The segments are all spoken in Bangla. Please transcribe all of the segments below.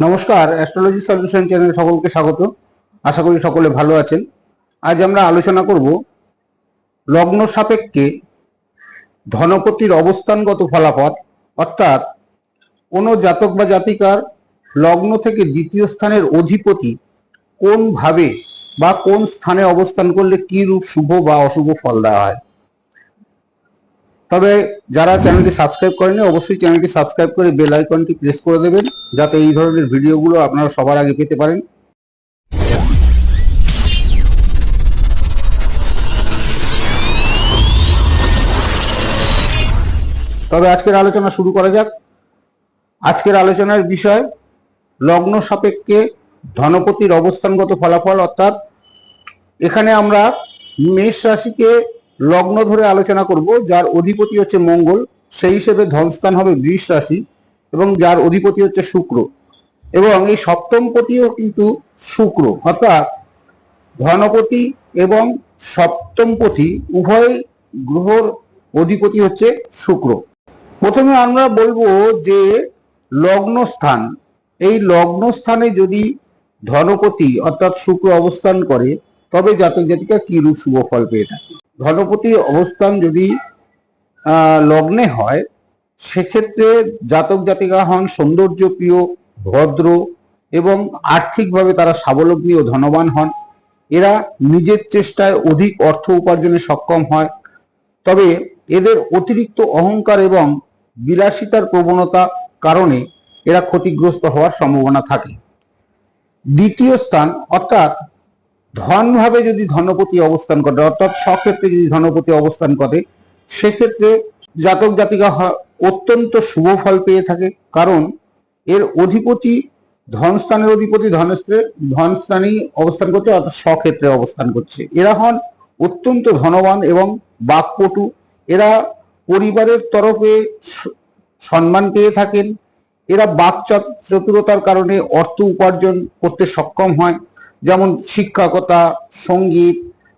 নমস্কার অ্যাস্ট্রোলজি সলিউশন চ্যানেলে সকলকে স্বাগত। আশা করি সকলে ভালো আছেন। আজ আমরা আলোচনা করব লগ্ন সাপেক্ষে ধনপতির অবস্থানগত ফলাফল, অর্থাৎ কোনো জাতক বা জাতিকার লগ্ন থেকে দ্বিতীয় স্থানের অধিপতি কোন ভাবে বা কোন স্থানে অবস্থান করলে কি রূপ শুভ বা অশুভ ফল দেওয়া হয়। তবে যারা চ্যানেলটি সাবস্ক্রাইব করেনি অবশ্যই চ্যানেলটি সাবস্ক্রাইব করে বেল আইকনটি প্রেস করে দেবেন, যাতে এই ধরনের ভিডিওগুলো আপনারা সবার আগে পেতে পারেন। তবে আজকের আলোচনা শুরু করা যাক। আজকের আলোচনার বিষয়, লগ্ন সাপেক্ষে ধনপতির অবস্থানগত ফলাফল, অর্থাৎ এখানে আমরা মেষ রাশিকে লগ্ন ধরে আলোচনা করব, যার অধিপতি হচ্ছে মঙ্গল, সেই হিসেবে ধনস্থান হবে বৃষ রাশি এবং যার অধিপতি হচ্ছে শুক্র। এবং এই সপ্তমপতিও কিন্তু শুক্র, অর্থাৎ ধনপতি এবং সপ্তমপতি উভয় গ্রহর অধিপতি হচ্ছে শুক্র। প্রথমে আমরা বলব যে লগ্ন স্থান এই লগ্ন স্থানে যদি ধনপতি অর্থাৎ শুক্র অবস্থান করে তবে জাতক জাতিকা কি রূপ শুভ ফল পেয়ে থাকে? ধনপতি অবস্থান যদি লগ্নে হয়, সেক্ষেত্রে জাতক জাতিকা হন সৌন্দর্য প্রিয় ভদ্র এবং আর্থিকভাবে তারা স্বাবলম্বী ও ধনবান হন। এরা নিজের চেষ্টায় অধিক অর্থ উপার্জনে সক্ষম হয়। তবে এদের অতিরিক্ত অহংকার এবং বিলাসিতার প্রবণতা কারণে এরা ক্ষতিগ্রস্ত হওয়ার সম্ভাবনা থাকে। দ্বিতীয় স্থান, অর্থাৎ ধনভাবে যদি ধনপতি অবস্থান করে, অর্থাৎ স্বক্ষেত্রে যদি ধনপতি অবস্থান করে, সেক্ষেত্রে জাতক জাতিকা অত্যন্ত শুভ ফল পেয়ে থাকে। কারণ এর অধিপতি ধনস্থানের অধিপতি ধনস্ত্রে, ধনস্থানেই অবস্থান করছে, অর্থাৎ স্বক্ষেত্রে অবস্থান করছে। এরা হন অত্যন্ত ধনবান এবং বাকপটু। এরা পরিবারের তরফে সম্মান পেয়ে থাকেন। এরা বাক চতুরতার কারণে অর্থ উপার্জন করতে সক্ষম হয়। যেমন শিক্ষকতা, সংগীত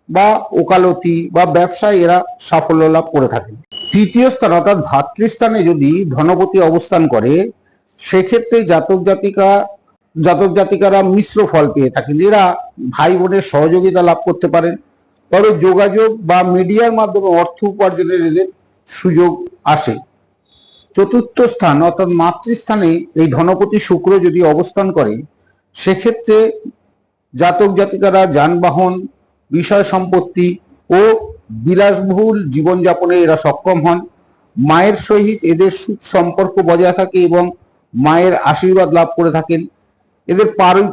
বা ওকালতি বা ব্যবসায় এরা সাফল্য লাভ করে থাকেন। তৃতীয় স্থান অর্থাৎ ভাতৃস্থানে যদি ধনপতি অবস্থান করে, সেক্ষেত্রে জাতক জাতিকা, জাতক জাতিকারা মিশ্র ফল পেয়ে থাকেন। এরা ভাই বোনের সহযোগিতা লাভ করতে পারেন। তবে যোগাযোগ বা মিডিয়ার মাধ্যমে অর্থ উপার্জনের এদের সুযোগ আসে। চতুর্থ স্থান অর্থাৎ মাতৃস্থানে এই ধনপতি শুক্র যদি অবস্থান করে, সেক্ষেত্রে জাতক জাতিকারা, যানবাহন, বিষয় সম্পত্তি ও বিলাসবহুল জীবনযাপনে এরা সক্ষম হন। মায়ের সহিত এদের সুখ সম্পর্ক বজায় থাকে এবং মায়ের আশীর্বাদ লাভ করে থাকেন। এদের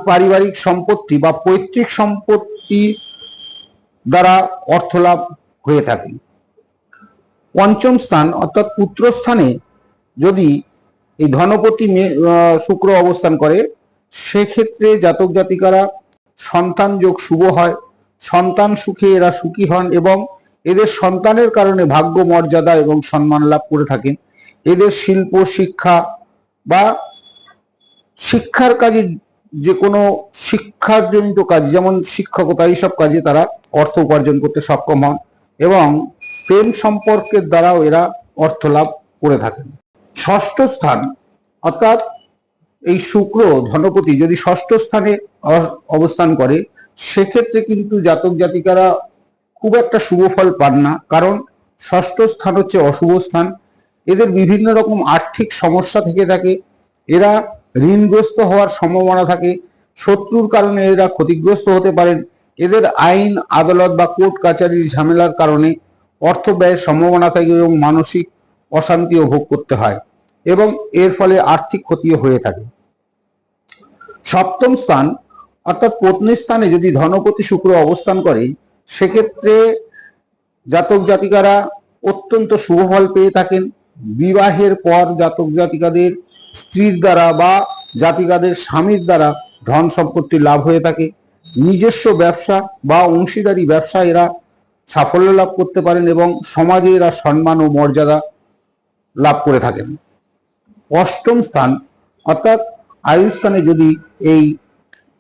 পারিবারিক সম্পত্তি বা পৈতৃক সম্পত্তি দ্বারা অর্থ লাভ হয়ে থাকে। পঞ্চম স্থান অর্থাৎ পুত্রস্থানে যদি এই ধনপতি শুক্র অবস্থান করে, সেক্ষেত্রে জাতক জাতিকারা সন্তান যোগ শুভ হয়। সন্তান সুখে এরা সুখী হন এবং এদের সন্তানের কারণে ভাগ্য, মর্যাদা এবং সম্মান লাভ করে থাকেন। এদের শিল্প, শিক্ষা বা শিক্ষার কাজে যে কোনো শিক্ষাজনিত কাজ, যেমন শিক্ষকতা এইসব কাজে তারা অর্থ উপার্জন করতে সক্ষম হন এবং প্রেম সম্পর্কের দ্বারাও এরা অর্থ লাভ করে থাকেন। ষষ্ঠ স্থান, অর্থাৎ এই শুক্র ধনপতি যদি ষষ্ঠ স্থানে অবস্থান করে, সেক্ষেত্রে কিন্তু জাতক জাতিকারা খুব একটা শুভ ফল পান না। কারণ ষষ্ঠ স্থান হচ্ছে অশুভ স্থান। এদের বিভিন্ন রকম আর্থিক সমস্যা থেকে থাকে। এরা ঋণগ্রস্ত হওয়ার সম্ভাবনা থাকে। শত্রুর কারণে এরা ক্ষতিগ্রস্ত হতে পারেন। এদের আইন, আদালত বা কোর্ট কাচারির ঝামেলার কারণে অর্থ ব্যয়ের সম্ভাবনা থাকে এবং মানসিক অশান্তিও ভোগ করতে হয়। এবং এর ফলে আর্থিক ক্ষতিও হয়ে থাকে। সপ্তম স্থান, অর্থাৎ পত্নী স্থানে যদি ধনপতি শুক্র অবস্থান করে, সেক্ষেত্রে জাতক জাতিকারা অত্যন্ত শুভ ফল পেয়ে থাকেন। বিবাহের পর জাতক জাতিকাদের স্ত্রীর দ্বারা বা জাতিকাদের স্বামীর দ্বারা ধন সম্পত্তি লাভ হয়ে থাকে। নিজস্ব ব্যবসা বা অংশীদারি ব্যবসা এরা সাফল্য লাভ করতে পারেন এবং সমাজে এরা সম্মান ও মর্যাদা লাভ করে থাকেন। অষ্টম স্থান, অর্থাৎ আয়ুস্থানে যদি এই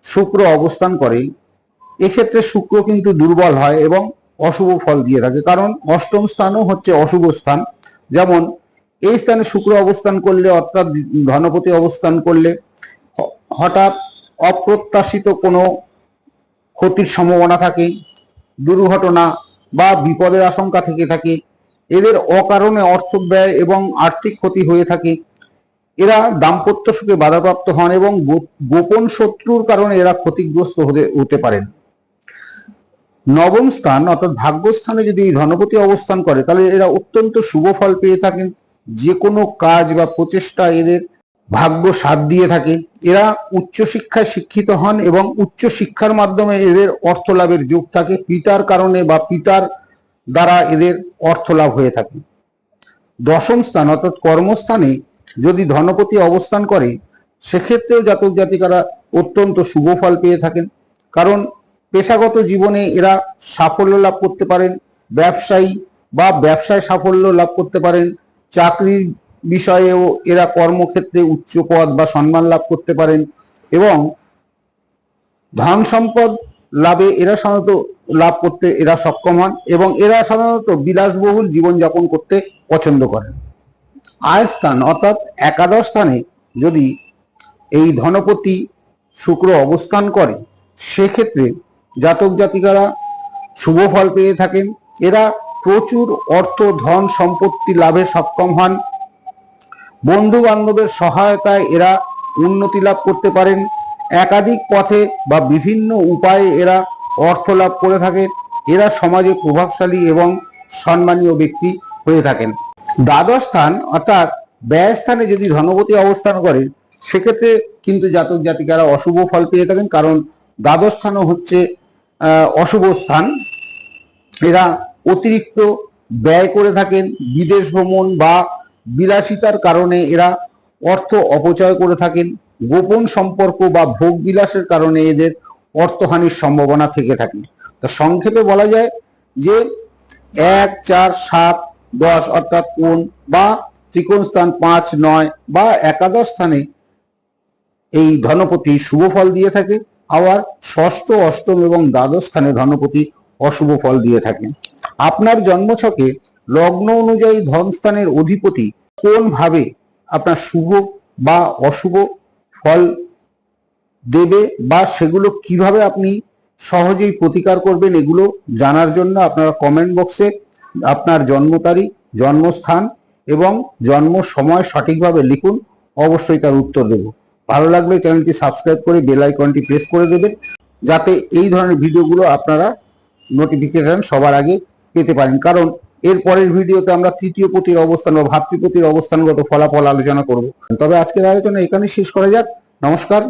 শুক্র অবস্থান করে, এক্ষেত্রে শুক্র কিন্তু দুর্বল হয় এবং অশুভ ফল দিয়ে থাকে। কারণ অষ্টম স্থানও হচ্ছে অশুভ স্থান। যেমন, এই স্থানে শুক্র অবস্থান করলে, অর্থাৎ ধনপতি অবস্থান করলে, হঠাৎ অপ্রত্যাশিত কোনো ক্ষতির সম্ভাবনা থাকে, দুর্ঘটনা বা বিপদের আশঙ্কা থেকে থাকে, এদের অকারণে অর্থ ব্যয় এবং আর্থিক ক্ষতি হয়ে থাকে এরা দাম্পত্য সুখে বাধাপ্রাপ্ত হন এবং গোপন শত্রুর কারণে এরা ক্ষতিগ্রস্ত হতে হতে পারেন। নবম স্থান, অর্থাৎ ভাগ্যস্থানে যদি ধনপতি অবস্থান করে, তাহলে এরা অত্যন্ত শুভ ফল পেয়ে থাকেন। যে কোনো কাজ বা প্রচেষ্টা এদের ভাগ্য সাথ দিয়ে থাকে। এরা উচ্চশিক্ষায় শিক্ষিত হন এবং উচ্চ শিক্ষার মাধ্যমে এদের অর্থ লাভের যোগ থাকে। পিতার কারণে বা পিতার দ্বারা এদের অর্থ লাভ হয়ে থাকে। দশম স্থান, অর্থাৎ কর্মস্থানে যদি ধনপতি অবস্থান করে, সেক্ষেত্রেও জাতক জাতিকারা অত্যন্ত শুভ ফল পেয়ে থাকেন। কারণ পেশাগত জীবনে এরা সাফল্য লাভ করতে পারেন, ব্যবসায়ী বা ব্যবসায় সাফল্য লাভ করতে পারেন, চাকরির বিষয়েও এরা কর্মক্ষেত্রে উচ্চ পদ বা সম্মান লাভ করতে পারেন এবং ধন সম্পদ লাভে এরা সাধারণত লাভ করতে এরা সক্ষম হন এবং এরা সাধারণত বিলাসবহুল জীবনযাপন করতে পছন্দ করেন। আয় স্থান অর্থাৎ একাদশ স্থানে যদি এই ধনপতি শুক্র অবস্থান করে, সেক্ষেত্রে জাতক জাতিকারা শুভ ফল পেয়ে থাকেন। এরা প্রচুর অর্থ, ধন, সম্পত্তি লাভে সক্ষম হন। বন্ধু বান্ধবের সহায়তায় এরা উন্নতি লাভ করতে পারেন। একাধিক পথে বা বিভিন্ন উপায়ে এরা অর্থ লাভ করে থাকে এরা সমাজে প্রভাবশালী এবং সম্মানীয় ব্যক্তি হয়ে থাকেন। দ্বাদশ স্থান, অর্থাৎ ব্যয় স্থানে যদি ধনপতি অবস্থান করে, সেক্ষেত্রে কিন্তু জাতক জাতিকারা অশুভ ফল পেয়ে থাকেন, কারণ দ্বাদশ স্থানও হচ্ছে অশুভ স্থান। এরা অতিরিক্ত ব্যয় করে থাকেন, বিদেশ ভ্রমণ বা বিলাসিতার কারণে এরা অর্থ অপচয় করে থাকেন। গোপন সম্পর্ক বা ভোগ বিলাসের কারণে এদের অর্থহানির সম্ভাবনা থেকে থাকে। তো সংক্ষেপে বলা যায় যে এক, চার, সাত দশ অর্থাৎ কোন বা ত্রিকোণ স্থান পাঁচ, নয় বা একাদশ স্থানে এই ধনপতি শুভ ফল দিয়ে থাকে। আবার ষষ্ঠ, অষ্টম এবং দ্বাদশ স্থানে ধনপতি অশুভ ফল দিয়ে থাকেন আপনার জন্মছকে লগ্ন অনুযায়ী ধনস্থানের অধিপতি কোন ভাবে আপনার শুভ বা অশুভ ফল দেবে বা সেগুলো কীভাবে আপনি সহজেই প্রতিকার করবেন এগুলো জানার জন্য আপনারা কমেন্ট বক্সে আপনার জন্ম তারিখ, জন্মস্থান এবং জন্ম সময় সঠিকভাবে লিখুন, অবশ্যই তার উত্তর দেব। ভালো লাগলে চ্যানেলটি সাবস্ক্রাইব করে বেল আইকনটি প্রেস করে দেবেন, যাতে এই ধরনের ভিডিওগুলো আপনারা নোটিফিকেশন সবার আগে পেতে পারেন। কারণ এর পরের ভিডিওতে আমরা তৃতীয় পতির অবস্থান বা ভাতৃপতির অবস্থানগত ফলাফল আলোচনা করব। তবে আজকের আলোচনা এখানে শেষ করা যাক। নমস্কার।